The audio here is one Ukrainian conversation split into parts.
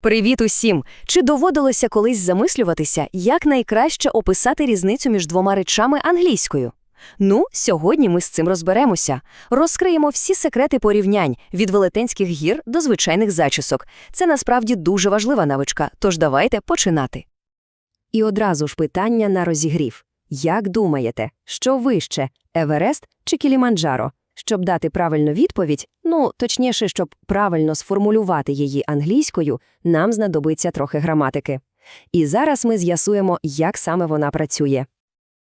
Привіт усім! Чи доводилося колись замислюватися, як найкраще описати різницю між двома речами англійською? Ну, сьогодні ми з цим розберемося. Розкриємо всі секрети порівнянь від велетенських гір до звичайних зачісок. Це насправді дуже важлива навичка, тож давайте починати. І одразу ж питання на розігрів. Як думаєте, що вище – Еверест чи Кіліманджаро? Щоб дати правильну відповідь, ну, точніше, щоб правильно сформулювати її англійською, нам знадобиться трохи граматики. І зараз ми з'ясуємо, як саме вона працює.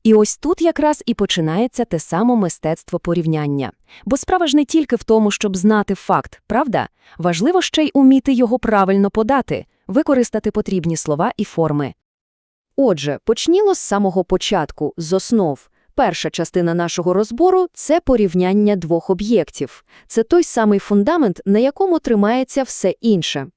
І ось тут якраз і починається те саме мистецтво порівняння. Бо справа ж не тільки в тому, щоб знати факт, правда? Важливо ще й уміти його правильно подати, використати потрібні слова і форми. Отже, почнімо з самого початку, з основ. Перша частина нашого розбору – це порівняння двох об'єктів. Це той самий фундамент, на якому тримається все інше.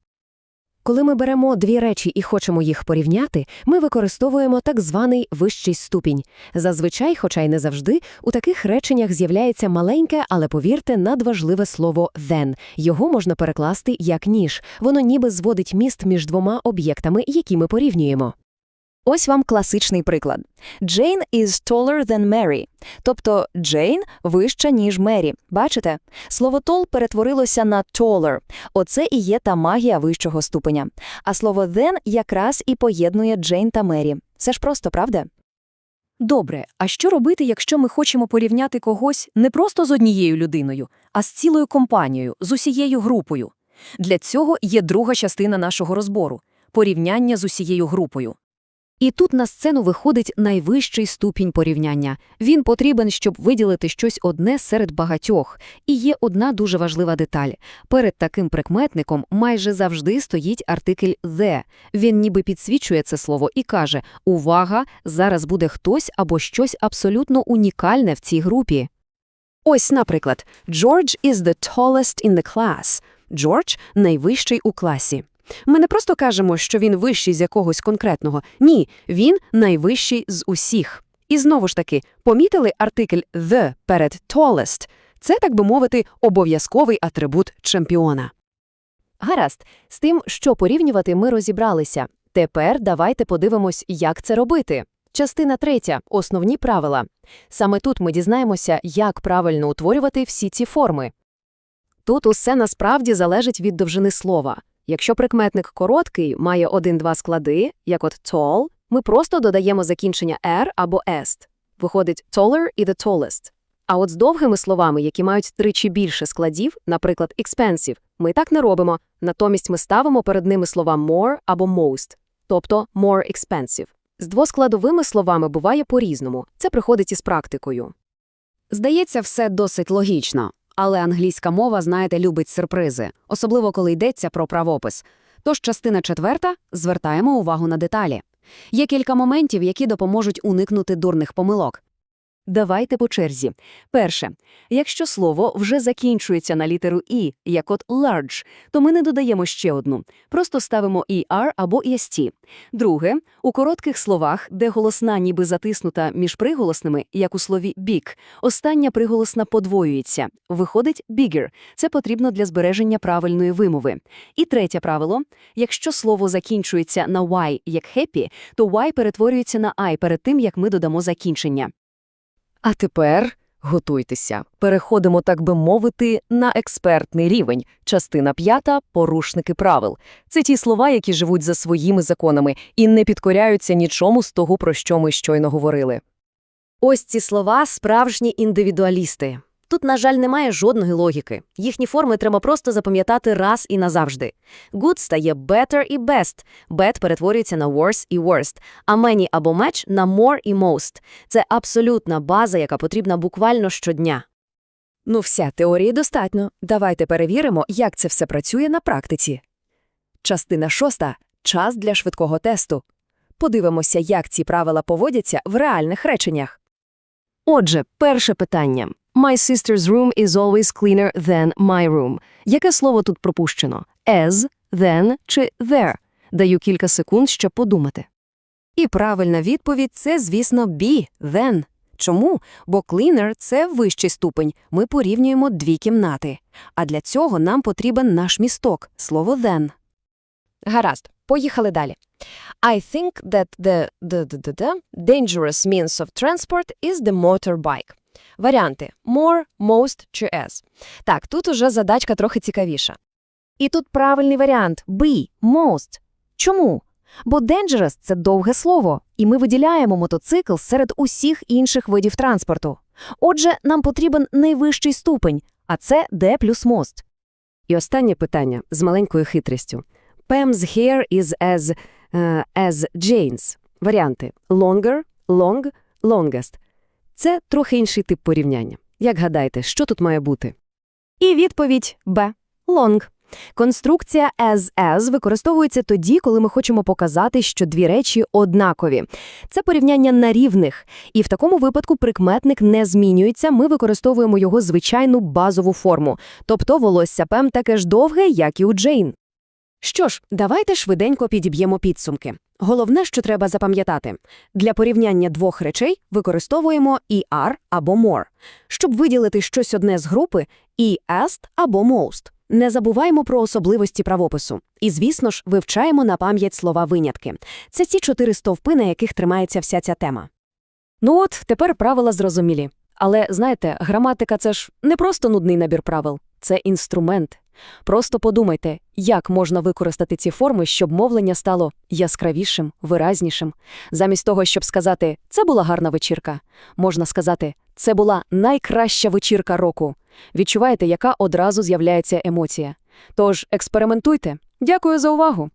Коли ми беремо дві речі і хочемо їх порівняти, ми використовуємо так званий вищий ступінь. Зазвичай, хоча й не завжди, у таких реченнях з'являється маленьке, але, повірте, надважливе слово «then». Його можна перекласти як «ніж». Воно ніби зводить міст між двома об'єктами, які ми порівнюємо. Ось вам класичний приклад. Jane is taller than Mary. Тобто Джейн вища, ніж Мері. Бачите? Слово tall перетворилося на taller. Оце і є та магія вищого ступеня. А слово then якраз і поєднує Джейн та Мері. Це ж просто, правда? Добре, а що робити, якщо ми хочемо порівняти когось не просто з однією людиною, а з цілою компанією, з усією групою? Для цього є друга частина нашого розбору – порівняння з усією групою. І тут на сцену виходить найвищий ступінь порівняння. Він потрібен, щоб виділити щось одне серед багатьох. І є одна дуже важлива деталь. Перед таким прикметником майже завжди стоїть артикль «the». Він ніби підсвічує це слово і каже «Увага! Зараз буде хтось або щось абсолютно унікальне в цій групі». Ось, наприклад, «George is the tallest in the class». Джордж – найвищий у класі. Ми не просто кажемо, що він вищий з якогось конкретного. Ні, він найвищий з усіх. І знову ж таки, помітили артикль «the» перед «tallest». Це, так би мовити, обов'язковий атрибут чемпіона. Гаразд, з тим, що порівнювати, ми розібралися. Тепер давайте подивимось, як це робити. Частина третя – основні правила. Саме тут ми дізнаємося, як правильно утворювати всі ці форми. Тут усе насправді залежить від довжини слова. Якщо прикметник короткий, має один-два склади, як от tall, ми просто додаємо закінчення «er» або «est». Виходить taller і the tallest. А от з довгими словами, які мають тричі більше складів, наприклад, expensive, ми так не робимо, натомість ми ставимо перед ними слова more або most, тобто more expensive. З двоскладовими словами буває по-різному, це приходить із практикою. Здається, все досить логічно. Але англійська мова, знаєте, любить сюрпризи, особливо коли йдеться про правопис. Тож частина четверта звертаємо увагу на деталі. Є кілька моментів, які допоможуть уникнути дурних помилок. Давайте по черзі. Перше. Якщо слово вже закінчується на літеру «і», як от «large», то ми не додаємо ще одну. Просто ставимо «er» або «est». Друге. У коротких словах, де голосна ніби затиснута між приголосними, як у слові «big», остання приголосна подвоюється. Виходить «bigger». Це потрібно для збереження правильної вимови. І третє правило. Якщо слово закінчується на «y» як «happy», то «y» перетворюється на «i» перед тим, як ми додамо закінчення. А тепер готуйтеся. Переходимо, так би мовити, на експертний рівень. Частина п'ята – порушники правил. Це ті слова, які живуть за своїми законами і не підкоряються нічому з того, про що ми щойно говорили. Ось ці слова – справжні індивідуалісти. Тут, на жаль, немає жодної логіки. Їхні форми треба просто запам'ятати раз і назавжди. Good стає better і best, bad перетворюється на worse і worst, а many або match на more і most. Це абсолютна база, яка потрібна буквально щодня. Ну все, теорії достатньо. Давайте перевіримо, як це все працює на практиці. Частина шоста – час для швидкого тесту. Подивимося, як ці правила поводяться в реальних реченнях. Отже, перше питання. My sister's room is always cleaner than my room. Яке слово тут пропущено? As, then чи there? Даю кілька секунд, щоб подумати. І правильна відповідь – це, звісно, be, then. Чому? Бо cleaner – це вищий ступень. Ми порівнюємо дві кімнати. А для цього нам потрібен наш місток – слово then. Гаразд, поїхали далі. I think that the, the, the, the, the dangerous means of transport is the motorbike. Варіанти more, most чи s. Так, тут уже задачка трохи цікавіша. І тут правильний варіант – be, most. Чому? Бо dangerous – це довге слово, і ми виділяємо мотоцикл серед усіх інших видів транспорту. Отже, нам потрібен найвищий ступень, а це D плюс most. І останнє питання з маленькою хитрістю. Pam's hair is as, е, as Jane's. Варіанти longer, long, longest. Це трохи інший тип порівняння. Як гадаєте, що тут має бути? І відповідь Б. Long. Конструкція as-as використовується тоді, коли ми хочемо показати, що дві речі однакові. Це порівняння на рівних, і в такому випадку прикметник не змінюється, ми використовуємо його звичайну базову форму, тобто волосся Пем таке ж довге, як і у Джейн. Що ж, давайте швиденько підіб'ємо підсумки. Головне, що треба запам'ятати. Для порівняння двох речей використовуємо «er» або «more». Щоб виділити щось одне з групи і «est» або «most». Не забуваємо про особливості правопису. І, звісно ж, вивчаємо на пам'ять слова-винятки. Це ці чотири стовпи, на яких тримається вся ця тема. Ну от, тепер правила зрозумілі. Але, знаєте, граматика – це ж не просто нудний набір правил. Це інструмент. Просто подумайте, як можна використати ці форми, щоб мовлення стало яскравішим, виразнішим. Замість того, щоб сказати «це була гарна вечірка», можна сказати «це була найкраща вечірка року». Відчуваєте, яка одразу з'являється емоція. Тож експериментуйте. Дякую за увагу!